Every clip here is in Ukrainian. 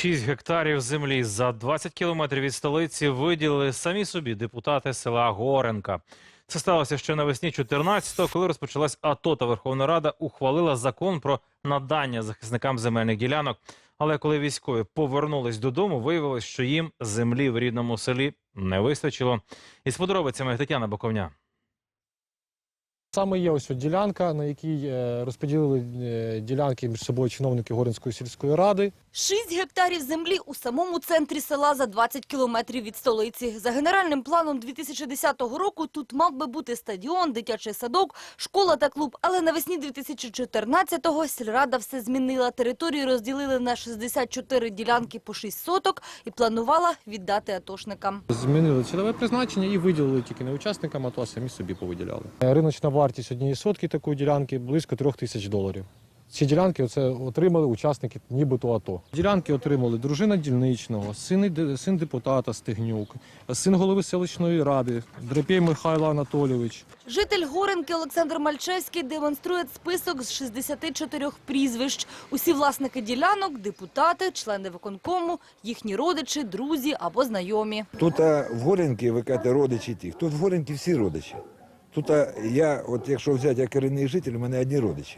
6 гектарів землі за 20 кілометрів від столиці виділили самі собі депутати села Горенка. Це сталося ще навесні 14-го, коли розпочалась АТО та Верховна Рада ухвалила закон про надання захисникам земельних ділянок. Але коли військові повернулись додому, виявилось, що їм землі в рідному селі не вистачило. Із подробицями Тетяна Боковня. Саме є ось ділянка, на якій е, розподілили е, ділянки між собою чиновники Горинської сільської ради. 6 гектарів землі у самому центрі села за 20 кілометрів від столиці. За генеральним планом 2010 року тут мав би бути стадіон, дитячий садок, школа та клуб. Але навесні 2014-го сільрада все змінила. Територію розділили на 64 ділянки по 6 соток і планувала віддати атошникам. Змінили цільове призначення і виділили тільки не учасникам, АТО, а самі собі повиділяли. Риночна вартість однієї сотки такої ділянки близько трьох тисяч доларів. Ці ділянки оце отримали учасники нібито АТО. Ділянки отримали дружина дільничного, син, син депутата Стегнюк, син голови селищної ради, Дрепєй Михайло Анатолійович. Житель Горенки Олександр Мальчевський демонструє список з 64 прізвищ. Усі власники ділянок, депутати, члени виконкому, їхні родичі, друзі або знайомі. Тут а, в Горенки, ви кажете, родичі тих. Тут в Горенки всі родичі. Тут я, от якщо взяти як корінний житель, у мене одні родичі.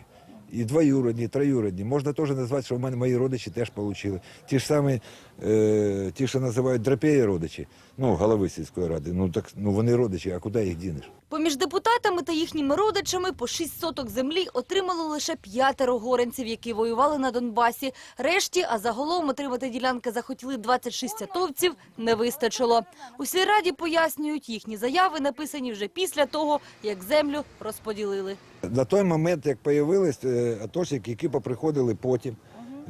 І двоюродні, троюродні. Можна теж назвати, що в мене мої родичі теж отримали. Ті ж самі, е, ті, що називають драпеї родичі, ну, голови сільської ради. Ну так ну вони родичі, а куди їх дінеш? Поміж депутатами та їхніми родичами по 6 соток землі отримало лише п'ятеро горенців, які воювали на Донбасі. Решті, а загалом отримати ділянки захотіли 26 атовців, не вистачило. У сільраді пояснюють, їхні заяви написані вже після того, як землю розподілили. На той момент, як з'явились атошники, які поприходили потім,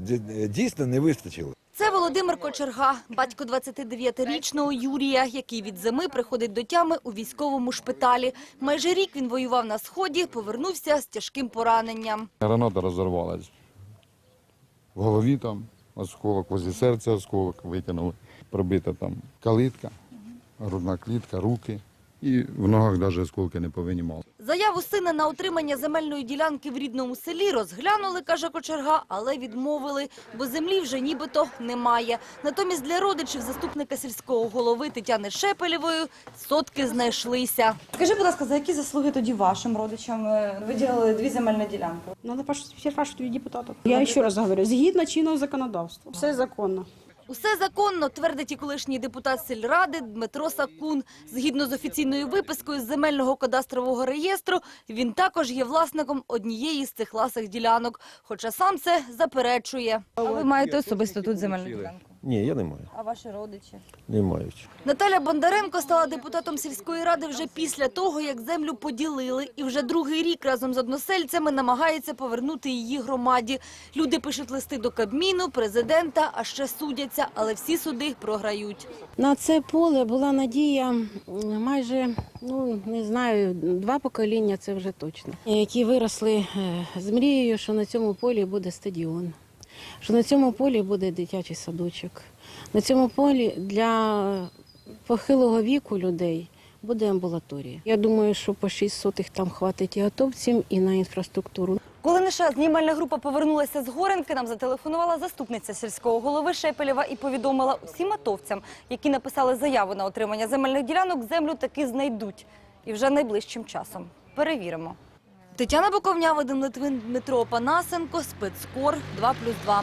ді- дійсно не вистачило. Володимир Кочерга, батько 29-річного Юрія, який від зими приходить до тями у військовому шпиталі. Майже рік він воював на сході, повернувся з тяжким пораненням. Граната розірвалась. В голові там осколок, возле серця осколок витягнули. Пробита там калитка, грудна клітка, руки. І в ногах навіть осколки не повинімали. Заяву сина на отримання земельної ділянки в рідному селі розглянули, каже Кочерга, але відмовили, бо землі вже нібито немає. Натомість для родичів заступника сільського голови Тетяни Шепелєвої сотки знайшлися. Скажи, будь ласка, за які заслуги тоді вашим родичам е, виділили дві земельні ділянки? Надо спрашивать у депутатов. Я еще раз говорю, згідно чинного законодавства. Все законно. Усе законно, твердить і колишній депутат сільради Дмитро Сакун. Згідно з офіційною випискою з земельного кадастрового реєстру, він також є власником однієї з цих ласих ділянок, хоча сам це заперечує. А ви маєте особисто тут земельну ділянку? Ні, я не маю. А ваші родичі? Не мають. Наталя Бондаренко стала депутатом сільської ради вже після того, як землю поділили, і вже другий рік разом з односельцями намагається повернути її громаді. Люди пишуть листи до Кабміну, президента, а ще судяться, але всі суди програють. На це поле була надія майже, ну не знаю, два покоління це вже точно. Які виросли е, з мрією, що на цьому полі буде стадіон, що на цьому полі буде дитячий садочок. На цьому полі для похилого віку людей буде амбулаторія. Я думаю, що по 6 сотих там хватить і атовцям, і на інфраструктуру. Коли наша знімальна група повернулася з Горенки, нам зателефонувала заступниця сільського голови Шепелєва і повідомила усім атовцям, які написали заяву на отримання земельних ділянок, землю таки знайдуть. І вже найближчим часом. Перевіримо. Тетяна Буковня, Вадим Литвин, Дмитро Панасенко, спецкор 2+,2.